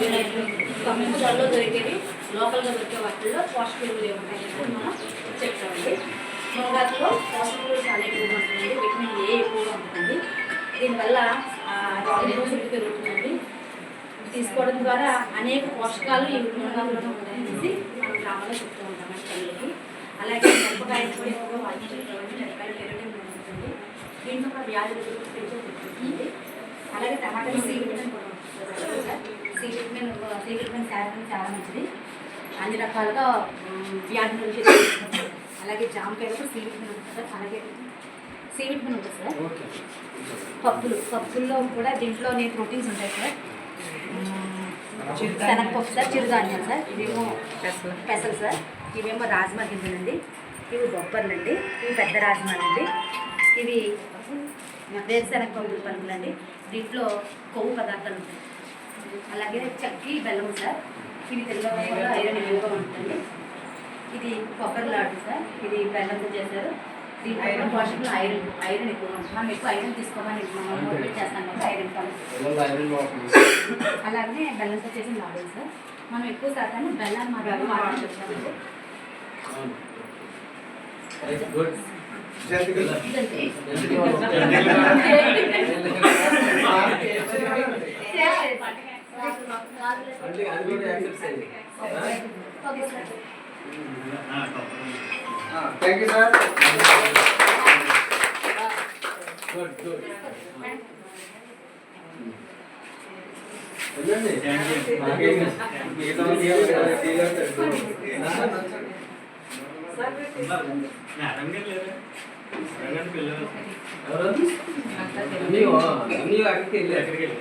కంపెనీలలో దొరికేవి లోకల్గా దొరికే వాటిల్లో పోషక విలువలు ఏముంటాయి మనం చెప్తామండి. మునగాకులో పోషక విలువలు చాలా ఎక్కువగా ఉంటుందండి. విటమిన్ ఏ ఎక్కువగా ఉంటుంది దీనివల్ల ఇమ్యూనిటీ పెరుగుతుందండి. తీసుకోవడం ద్వారా అనేక పోషకాలు ఈ మునగాకులో ఉంటాయనేసి మనం గ్రామంలో చెప్తూ ఉంటామండి పిల్లలకి అలాగే మిరపకాయ కూడా ఎక్కువగా వాయించుకోవాలి మిరపకాయలు పెరగడం ఉంటుంది దీంతో కూడా వ్యాధులు పెంచుతుంది అలాగే టమాటాలు సి విటమిన్ కూడా ఉంటుంది sir C vitamin C vitamin శాతం చాలా మంచిది. అన్ని రకాలుగా ఉమ్, వ్యాధుల నుంచి. అలాగే జామకాయలో కూడా సి విటమిన్ ఉంటుంది సార్. అలాగే సి విటమిన్ ఉంటుంది సార్. పప్పులు. పప్పుల్లో కూడా దీంట్లోనే ప్రోటీన్స్ ఉంటాయి సార్. శనగపప్పు సార్ చిరుధాన్యాలు సార్. ఇవేమో పెసలు. సార్. ఇవేమో రాజ్మా గింజలండి. ఇవి బొబ్బర్లండి. ఇవి పెద్ద రాజ్మాలండి. ఇవి వేరుశనగ పప్పులు పలుకులండి దీంట్లో కొవ్వు పదార్థాలు ఉంటాయి. అలాగే చక్కి బెల్లం సార్. ఇవి తెలుగు వల్ల ఐరన్ ఎక్కువగా ఉంటుంది. ఇది కొబ్బరి లాడు సార్. ఇది బెల్లంతో చేశారు. దీంట్లో కూడా పోషకులు ఐరన్ ఐరన్ ఎక్కువగా ఉంటుంది. మనం ఎక్కువ ఐరన్ తీసుకోమని మనం చేస్తాం కదా ఐరన్ అలాగే బెల్లంతో చేసిన లాడు సార్. మనం ఎక్కువ శాతం బెల్లాన్ని మాత్రం మాత్రం చెప్తామండి గుడ్ అది కూడా యాక్సెప్ట్ చేయండి okay sir thank you sir good good వెళ్ళండి మాకేం మిగతా వాళ్ళు ఏమో కదా, టీలో ఉంటారు. ఎవరు అన్నీ అన్నీ అక్కడికి వెళ్ళి